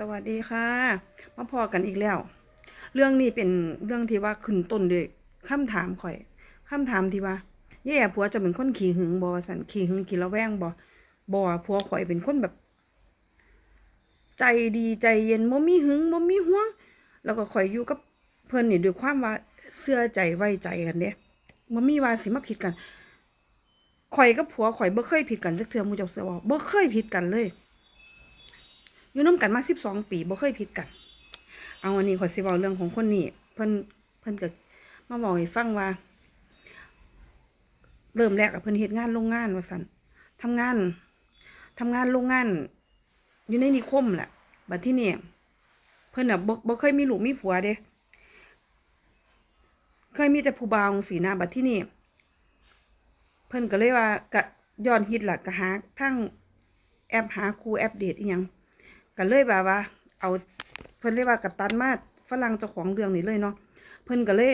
สวัสดีค่ะ มาพอกันอีกแล้ว เรื่องนี้เป็นเรื่องที่ว่าขึ้นต้นด้วยคำถามข่อยคำถามที่ว่าแย่ผัวจะเป็นคนขี้หึงบ่สันขี้หึงขี้ระแวงบ่บ่ผัวข่อยเป็นคนแบบ ใจดีใจเย็นบ่มีหึงบ่มีห่วง แล้วก็ข่อยอยู่กับเพิ่นนี่ด้วยความว่าเชื่อใจไว้ใจกันเด้บ่มีว่าสิมาผิดกันข่อยกับผัวข่อยบ่เคยผิดกันจักเทื่อมูเจ้าเสือว่บ่เคยผิดกันเลย อยู่น้ำกันมาสิบสองปีบ่เคยผิดกัน เอาอันนี้ขอสิเว้าเรื่องของคนนี้เพิ่นเพิ่นก็มาบอกให้ฟังว่า เริ่มแรกอะเพิ่นเฮ็ดงานโรงงานว่าซั่นทำงานทำงานโรงงาน อยู่ในนิคมแหละบัดที่นี่เพิ่นน่ะบ่บ่เคยมีลูกมีผัวเด้เคยมีแต่ผู้บ่าวจั่งซี้นะบัดที่นี่เพิ่นก็เลยว่าก็ย้อนฮิตล่ะก็หาทั้งแอปหาครูแอปเดทอีหยัง ก็เลยแบบว่า เอาเพิ่นเรียกว่ากัปตันมาฝรั่งเจ้าของเรื่องนี้เลยเนาะเพิ่นก็เลย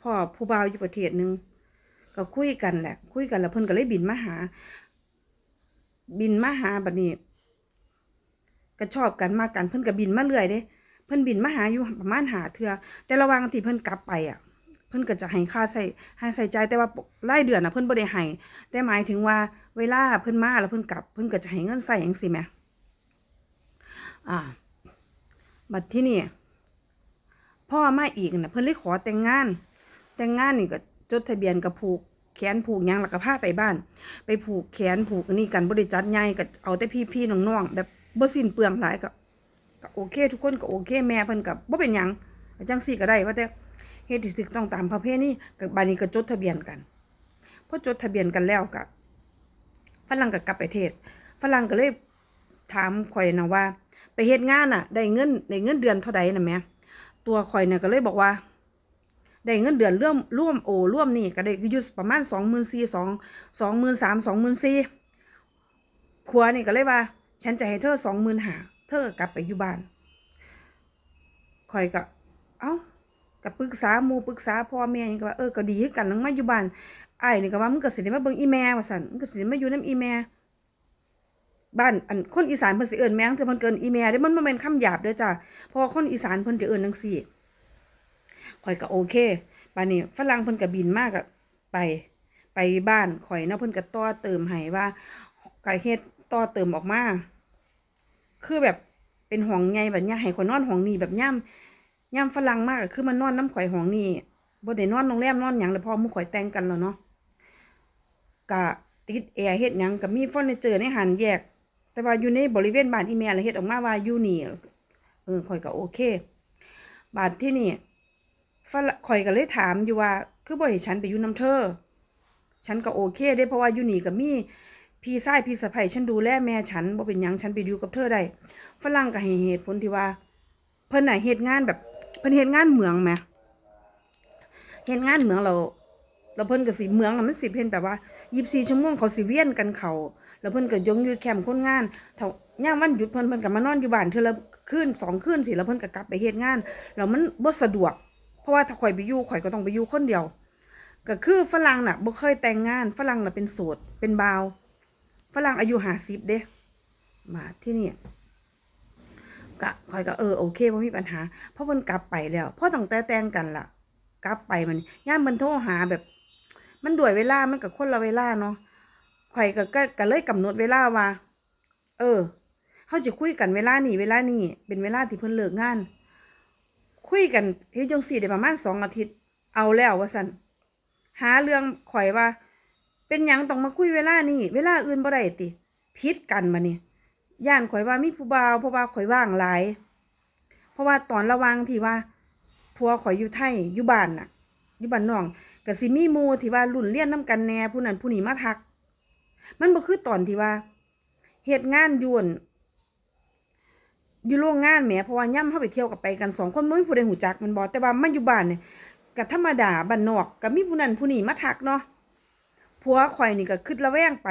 พ่อผู้บ่าวอยู่ประเทศนึงก็คุยกันแหละ คุยกันแล้วเพิ่นก็เลยบินมาหา บินมาหาบัดนี้ก็ชอบกันมากกันเพิ่นก็บินมาเรื่อยเด้ เพิ่นบินมาหาอยู่ประมาณหาเทือแต่ระว่างที่เพิ่นกลับไปอะ เพิ่นก็จะให้ค่าใช้ให้ใส่ใจแต่ว่ารายเดือนนะเพิ่นบ่ได้ให้แต่หมายถึงว่าเวลาเพิ่นมาแล้วเพิ่นกลับ เพิ่นก็จะให้เงินใส่จังซี่แหมอ่าบัดที่นี่พ่อมาอีกนะเพิ่นเลยขอแต่งงาน แต่งงานนี่ก็จดทะเบียนกับผูกแขนผูกยังแล้วก็พาไปบ้าน ไปผูกแขนผูกนนี้กันบ่ได้จัดใหญ่ก็เอาแต่พี่ๆน้องๆแบบบ่สิ้นเปลืองหลายก็ก็โอเค ทุกคนก็โอเค แม่เพิ่นก็บ่เป็นหยังจังซี่ก็ได้ว่าแต่ เฮ็ดที่ถูกต้องตามประเพณีก็บัดนี้ก็จดทะเบียนกันพอจดทะเบียนกันแล้วก็ฝรั่งก็กลับประเทศฝรั่งก็เลยถามข่อยนะว่า ไปเฮ็ดงานน่ะ ได้เงินได้เงินเดือนเท่าใดน่ะแม่ตัวข่อยเนี่ยก็เลยบอกว่า ได้เงินเดือนร่วมร่วมโอร่วมนี่ก็ได้อยู่ประมาณสองหมื่นสี่สองสองหมื่นสามสองหมื่นสี่ครัวนี่ก็เลยว่า ฉันจะให้เธอสองหมื่นหาเธอกลับไปอยู่บ้านข่อยก็ เอ้า กับปรึกษาหมู่ปรึกษาพ่อแม่นี่ก็ว่าเออก็ดีคือกันนังมาอยู่บ้านไอ้ายนี่ก็ว่ามึงก็สิได้มาเบิ่งอีแม่ว่าซั่นมึงก็สิได้มาอยู่นํอีแม่บ้านอันคนอีสานเพิ่นสิเอิ้นแม่งแต่มันเกินอีแม่เด้มันบ่แม่นคำหยาบเด้อจ้ะเพราะคนอีสานเพิ่นจะเอิ้นจังซี่ข่อยก็โอเคบัดนี้ฝรั่งเพิ่นก็บินมากก็ไป ไปบ้านข่อยเนาะเพิ่นก็ต่อเติมให้ว่าก็เฮ็ดต่อเติมออกมา คือแบบเป็นห้องใหญ่แบบเนี้ยให้ข่อยนอนห้องนี้แบบย่ำ ย่ำฝรั่งมากคือมันนอนน้ำข่อยห้องนี้บ่ได้นอนโรงแรมนอนหยังเลยเพอมู่ข่อยแต่งกันแล้วเนาะก็ติดแอร์เฮ็ดหยังก็มีฟอร์นิเจอร์ในหันแยก แต่ว่าอยู่ในบริเวณบ้านอีแม่ล้วเฮ็ดออกมาว่าอยู่นี่เออข่อยก็โอเคบาดที่นี่ฝรั่งข่อยก็เลยถามอยู่ว่า คือบ่ให้ฉันไปอยู่นํเธอฉันก็โอเคได้เพราะว่าอยู่นี่ก็มีพี่ชายพี่สะใภ้ฉันดูแลแม่ฉันบ่เป็นหยังฉันไปอยู่กับเธอได้ฝรั่งก็ให้เหตุผลที่ว่า เพิ่นน่ะเฮ็ดงานแบบ เพิ่นเฮ็ดงานเหมืองแหมเฮ็ดงานเหมืองเราแล้วเพิ่นก็สิเมืองมันสิเพิ่นแบบว่า24ชั่วโมงเขาสิเวียนกันเขาแล้วเพิ่นก็ยงอยู่แคมป์คนงานเท่ายามวันหยุดเพิ่นเพิ่นก็มานอนอยู่บ้านเทือละคืนสองคืนสิแล้วเพิ่นก็กลับไปเฮ็ดงานแล้วมันบ่สะดวก เพราะว่าถ้าข่อยไปอยู่ข่อยก็ต้องไปอยู่คนเดียวก็คือฝรั่งน่ะบ่เคยแต่งงานฝรั่งน่ะเป็นโสดเป็นบาวฝรั่งอายุ50เด้มาที่นี่ ก็ข่อยก็เออโอเคบ่มีปัญหา เพราะเพิ่นกลับไปแล้วพอตั้งแต่แต่งกันล่ะ กลับไปมันย่ามมันโทรหาแบบ มันด้วยเวลามันก็คนละเวลาเนาะข่อยก็ก็ก็เลยกำหนดเวลาว่า เออเฮาจะคุยกันเวลานี้เวลานี้เป็นเวลาที่เพิ่นเลิกงาน คุยกันเฮ็ดจังซี่ได้ประมาณสองอาทิตย์ เอาแล้วว่าซั่นหาเรื่องข่อยว่า เป็นหยังต้องมาคุยเวลานี้เวลาอื่นบ่ได้ติผิดกันบัดนี้ย่ ย่านข่อยว่ามีผู้บ่าวเพราะว่าข่อยว่างหลาย เพราะว่าตอนระว่างที่ว่าผัวข่อยอยู่ไทยอยู่บ้านน่ะอยู่บ้านน้องก็สิมีมูที่ว่ารุ่นเรียนนํกันแหน่ผู้นั้นผู้นี้มาทัก มันบ่คือตอนที่ว่าเฮ็ดงานยวนอยู่โรงงานแหมเพราะว่าย่ํเฮาไปเที่ยวกับไปกันสองคนบ่มีผู้ใดหูจักมันบ่แต่ว่ามาอยู่บ้านเนี่ยก็ธรรมดาบ้านนอกก็มีผู้นั้นผู้นี้มาทักเนาะ ผัวข่อยนี่ก็คิดระแวงไป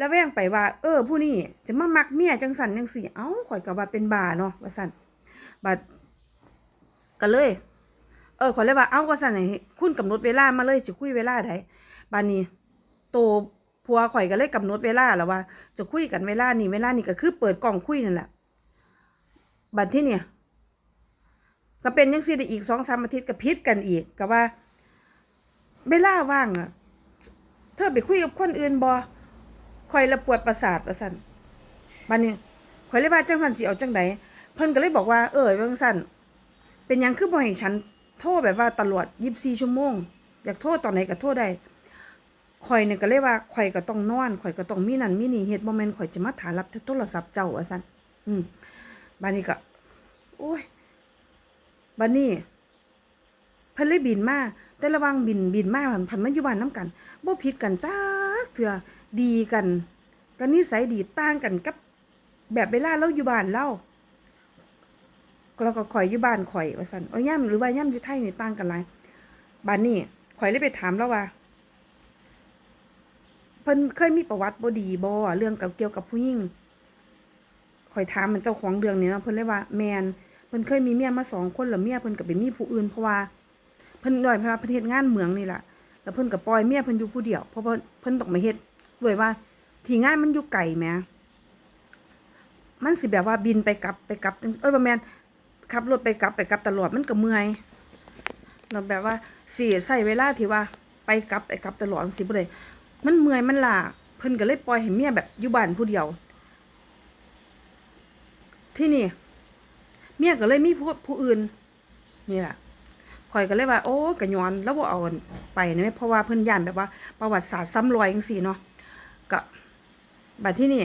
ระแวงไปว่า เออ ผู้นี้จะมามักเมียจังซั่นจังซี่ เอ้าข่อยก็ว่าเป็นบาเนาะว่าซั่นบัดก็เลย เออข่อยเลยว่าเอ้าก็ซั่นให้คุณกำหนดเวลามาเลยจะคุยเวลาใดบัดนี้โตผัวข่อยก็เลยกำหนดเวลาแล้วว่า จะคุยกันเวลานี้เวลานี้ก็คือเปิดกล้องคุยนั่นแหละบัดที่เนี่ยก็เป็นยังซี่ได้อีกสองสามอาทิตย์ก็พิษกันอีกก็ว่าเวลาว่างอะ เธอไปคุยกับคนอื่นบ่คอยละปวดประสาทว่าซั่นบัดนี้คอยเลยว่าจังซั่นสิเอาจังไดเพิ่นก็เลยบอกว่าเออจังซั่นเป็นหยังคือบ่ให้ฉันโทรแบบว่าตลอด24ชั่วโมง อยากโทรตอนไหนก็โทรได้ข่อยเนี่ยก็เลยว่าข่อยก็ต้องนอนข่อยก็ต้องมีนั่นมีนี่เฮ็ดบ่แม่นข่อยจะมาถารับโทรศัพท์เจ้าว่าซั่นอืมบัดนี้ก็โอ้ยบัดนี้เพิ่นเลยบินมา แต่ระวังบินบินมาพันพันมาอยู่บ้านน้กันบ่ผิดกันจักเถื่อดีกันกันนิสัยดีต่างกันกับแบบเวลาเราอยู่บ้านเราเราก็ข่อยอยู่บ้านข่อยว่าซั่นเอาย่ํหรือว่าย่ํอยู่ไทยนี่ต่างกันหลายบ้านนี้ข่อยเลยไปถามแล้วว่าเพิ่นเคยมีประวัติบ่ดีบ่เรื่องกับเกี่ยวกับผู้หญิงข่อยถามมันเจ้าของเรื่องนี้เนาะเพิ่นเลยว่าแมนเพิ่นเคยมีเมียมาสองคนแล้วเมียเพิ่นก็ไปมีผู้อื่นเพราะว่า เพิ่นด้วยเพราะว่าประเทศงานเมืองนี่แหละแล้วเพิ่นก็ปล่อยเมียเพิ่นอยู่ผู้เดียวเพราะว่าเพิ่นต้องมาเฮ็ดด้วยว่า ที่งานมันอยู่ไกลแหมมันสิแบบว่าบินไปกลับไปกลับเอ้ยบ่แม่นขับรถไปกลับไปกลับตลอดมันก็เมื่อยแล้วแบบว่าสิใช้เวลาที่ว่า ไปกลับไปกลับตลอดสิบ่ได้มันเมื่อยมันล้าเพิ่นก็เลยปล่อยให้เมียแบบอยู่บ้านผู้เดียว ที่นี่ เมียก็เลยมีผู้ผู้อื่นนี่แหละ ข่อยก็เลยว่าโอ้กะย้อนแล้วบ่เอาไปนะเพราะว่าเพิ่นย่านแบบว่าประวัติศาสตร์ซ้ำรอยจังซี่เนาะก็บัดที่นี่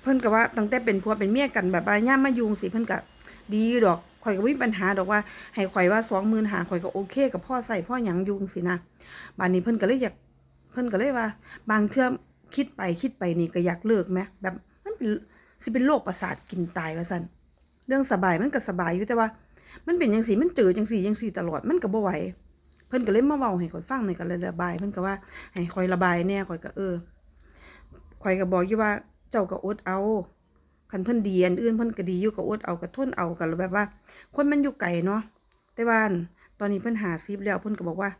เพิ่นก็ว่าตั้งแต่เป็นผัวเป็นเมียกันแบบว่าย่ามมายุงสิเพิ่นก็ดีอยู่ดอกข่อยก็บ่มีปัญหาดอกว่า ให้ข่อยว่า20,000หาข่อยก็โอเคกับพ่อใส่พ่อหยังยุงสินะบัดนี้เพิ่นก็เลยอยากเพิ่นก็เลยว่า บางเทื่อคิดไปคิดไปนี่ก็อยากเลิกแหมแบบมันเป็นสิเป็นโรคประสาทกินตายว่าซั่นเรื่องสบายมันก็สบายอยู่แต่ว่า มันเป็นจังสีมันเจอจังสีจังสีตลอดมันก็บ่ไหวเพิ่นก็เลยมาเว้าให้ข่อยฟังนี่ก็เลยระบาย เพิ่นก็ว่าให้ข่อยระบายแน่ข่อยก็เออข่อยก็บอกอยู่ว่าเจ้าก็อดเอาคันเพิ่นดีอันอื่นเพิ่นก็ดีอยู่ก็อดเอาก็ทนเอากันแบบว่า คนมันอยู่ไกลเนาะแต่ว่าตอนนี้เพิ่นหาซีบแล้วเพิ่นก็บอกว่า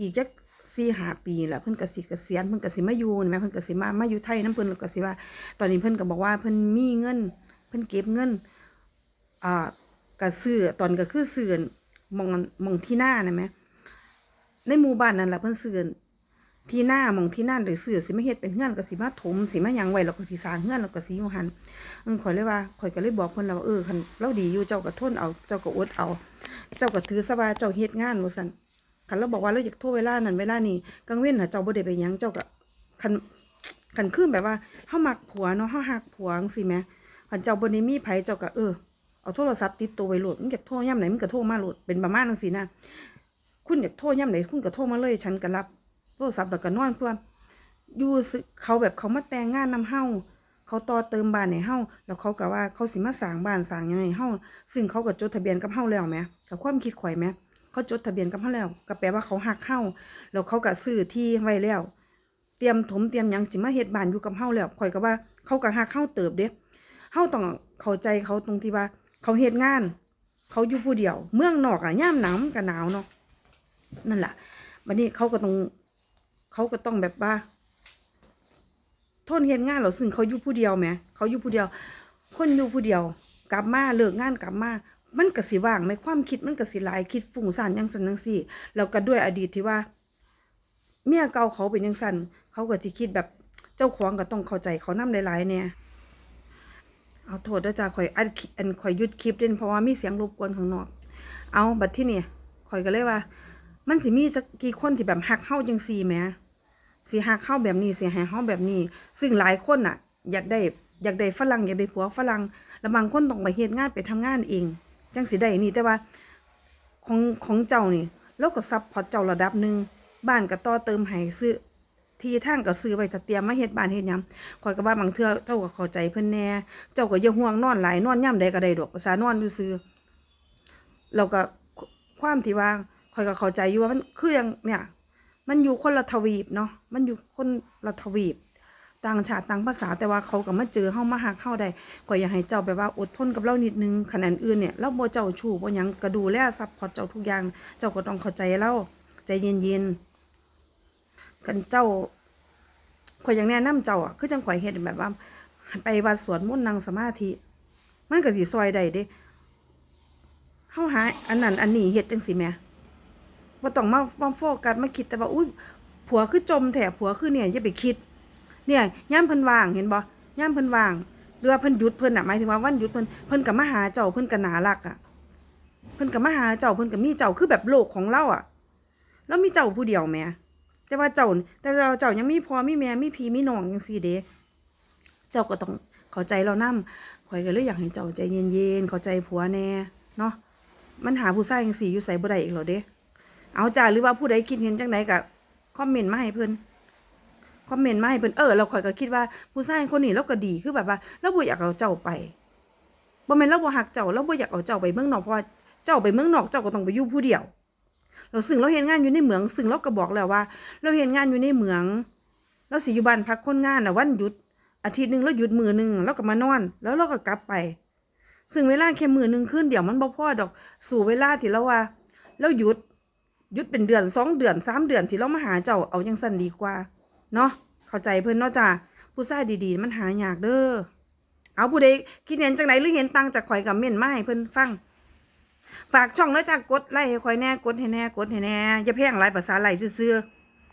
อีกจักสี่หาปีแหละเพิ่นก็สิเกษียณเพิ่นก็สิมาอยู่นี่แหมเพิ่นก็สิมามาอยู่ไทยนํเพิ่นก็สิว่า ตอนนี้เพิ่นก็บอกว่าเพิ่นมีเงิน เพิ่นเก็บเงินอ่า ก็ซื้อตอนก็คือซื้อมองมองที่หน้านะแหมในหมู่บ้านนั่นแหละเพิ่นซื้อที่หน้ามองที่หน้าหรือซื้อสิมาเฮ็ดเป็นเฮื่อนก็สิมาถมสิมายังไว้แล้วก็สิสร้างเฮื่อนแล้วก็สิอยู่หันเออข่อยเลยว่าข่อยก็เลยบอกเพิ่นแล้วว่าเออคันเราดีอยู่เจ้าก็ทนเอาเจ้าก็อดเอา เจ้าก็ถือซะว่าเจ้าเฮ็ดงานว่าซั่นคันเราบอกว่าเราอยากโทรเวลานั้นเวลานี้กลางเว้นน่ะเจ้าบ่ได้ไปยังเจ้าก็คันคันคือแบบว่าเฮามักผัวเนาะเฮาฮักผัวจังซี่แหมคันเจ้าบ่ได้มีไผเจ้าก็เออ เอาโทรศัพท์ติดตัวไว้โหลดมึงอยากโทรย่ำไหนมึงก็โทรมาโหลดเป็นประมาณนั้นสินะคุณอยากโทรย่ำไหนคุณก็โทรมาเลย ฉันก็รับ โทรศัพท์แล้วก็นอนเพื่อนอยู่เขาแบบเขามาแต่งงานนำเฮาเขาต่อเติมบ้านให้เฮาแล้วเขาก็ว่าเขาสิมาสร้างบ้านสร้างยังให้เฮาซึ่งเขาก็จดทะเบียนกับเฮาแล้วแหมกับความคิดข่อยแหมเขาจดทะเบียนกับเฮาแล้วก็แปลว่าเขาฮักเฮาแล้วเขาก็ซื้อที่ไว้แล้ว เตรียมถมเตรียมยังสิมาเฮ็ดบ้านอยู่กับเฮาแล้วข่อยก็ว่าเขาก็ฮักเฮาเติบเด้เฮาต้องเข้าใจเขาตรงที่ว่า เขาเฮ็ดงาน เขาอยู่ผู้เดียว เมืองนอกอะย่ามหนาวมันหนาวเนาะนั่นแหละวันนี้เขาก็ต้องเขาก็ต้องแบบว่าทนเฮ็ดงานเหรอซึ่งเขาอยู่ผู้เดียวแหมเขาอยู่ผู้เดียว คนอยู่ผู้เดียว กลับมาเลิกงานกลับมามันก็สิว่างไหมความคิดมันก็สิหลายคิดฟุ้งซ่านยังสันจังซี่แล้วก็ด้วยอดีตที่ว่า เมียเก่าเขาเป็นจังซั่นเขาก็สิคิดแบบเจ้าของก็ต้องเข้าใจเขานำหลายๆเนี่ย เอาโทษด้วยจ้าข่อยอัดคอันข่อยหยุดคลิปเด่นเพราะว่ามีเสียงรบกวนข้างนอก เอาบัดที่นี่ข่อยก็เลยว่า มันสิมีสักกี่คนที่แบบหักเฮาจังซี่แหมสิหักเฮาแบบนี้สิให้เฮาแบบนี้ ซึ่งหลายคนน่ะ อยากได้อยากได้ฝรั่งอยากได้ผัวฝรั่งแล้วบางคนต้องไปเฮ็ดงานไปทำงานเอง จังสิได้นี่แต่ว่าของของเจ้านี่เราก็ซับพอร์ตเจ้าระดับหนึ่งบ้านก็ต่อเติมให้ซื้อ ที่ทางก็ซื้อไว้ถ้าเตรียมมาเฮ็ดบ้านเฮ็ดหยังข่อยก็ว่าบางเทื่อเจ้าก็เข้าใจเพิ่นแน่เจ้าก็อย่าห่วงนอนหลายนอนย่ำใดก็ได้ดอกภาษานอนอยู่ซื่อแล้วก็ความที่ว่าข่อยก็เข้าใจอยู่ว่ามันคือหยังเนี่ย มันอยู่คนละทวีปเนาะมันอยู่คนละทวีปต่างชาติต่างภาษาแต่ว่าเขาก็มาเจอเฮามาฮักเฮาได้ข่อยอยากให้เจ้าแบบว่าอดทนกับเรานิดนึงขนาดอื่นเนี่ยเราบ่เจ้าชู้บ่หยังก็ดูแลซัพพอร์ตเจ้าทุกอย่าง เจ้าก็ต้องเข้าใจเราใจเย็นๆ กันเจ้าข่อยอยากแนะนำเจ้าอะคือจังข่อยเฮ็ดแบบว่า ไปวัดสวดมนต์นั่งสมาธิ มันก็สิซอยได้เด้เฮาหาอันนั้นอันนี้เฮ็ดจังสิแม่บ่ต้องมามาโฟกัสมาคิดแต่ว่าอุ้ยผัวคือจมแท้ผัวคือเนี่ยอย่าไปคิด เนี่ยย่ามเพิ่นว่างเห็นบ่ย่ามเพิ่นว่างหรือว่าเพิ่นหยุดเพิ่นน่ะหมายถึงว่าวันหยุดเพิ่นเพิ่นก็มาหาเจ้าเพิ่นก็น่ารักอะเพิ่นก็มาหาเจ้าเพิ่นก็มีเจ้าคือแบบโลกของเราอะ แล้วมีเจ้าผู้เดียวแม่ แต่ว่าเจ้า แต่ว่าเจ้ายังมีพ่อมีแม่มีพี่มีน้องจังซี่เด้เจ้าก็ต้องเข้าใจเรานำข่อยก็เลยอยากให้เจ้าใจเย็นๆเข้าใจผัวแน่เนาะมันหาผู้ชายจังซี่อยู่ไสบ่ได้อีกแล้วเด้เอาจ้าหรือว่าผู้ใดคิดเห็นจังไดก็คอมเมนต์มาให้เพิ่อนคอมเมนต์มาให้เพิ่อนเออเราข่อยก็คิดว่าผู้ชายคนนี้เราก็ดีคือแบบว่าเราบ่อยากเอาเจ้าไปบ่แม่นเราบ่ฮักเจ้าเราบ่อยากเอาเจ้าไปเมืองนอกเพราะว่าเจ้าไปเมืองนอกเจ้าก็ต้องไปอยู่ผู้เดียว เราซึ่งเราเห็นงานอยู่ในเหมือง ซึ่งเราก็บอกแล้วว่า เราเห็นงานอยู่ในเหมือง เราสิอยู่บ้านพักคนงานนะวันหยุด อาทิตย์หนึ่งเราหยุดมือหนึ่งเราก็มานอน แล้วเราก็กลับไป ซึ่งเวลาแค่มือหนึ่งคืนเดี๋ยวมันบ่พอดอก สู่เวลาที่เราว่า เราหยุดหยุดเป็นเดือนสองเดือนสามเดือนที่เรามาหาเจ้าเอายังสั้นดีกว่าเนาะเข้าใจเพิ่อนเนาะจ้าผู้ชายดีๆ มันหายากเด้อเอาผู้ใดคิดเห็นจังไดหรือเห็นต่างจากข่อยกับเม่นไม้เพิ่อนฟัง ฝากช่องนะจ้ากดไลค์ให้คอยแน่กดให้แน่กดให้แน่อย่าแพงไลายภาษาไหลซื่อๆ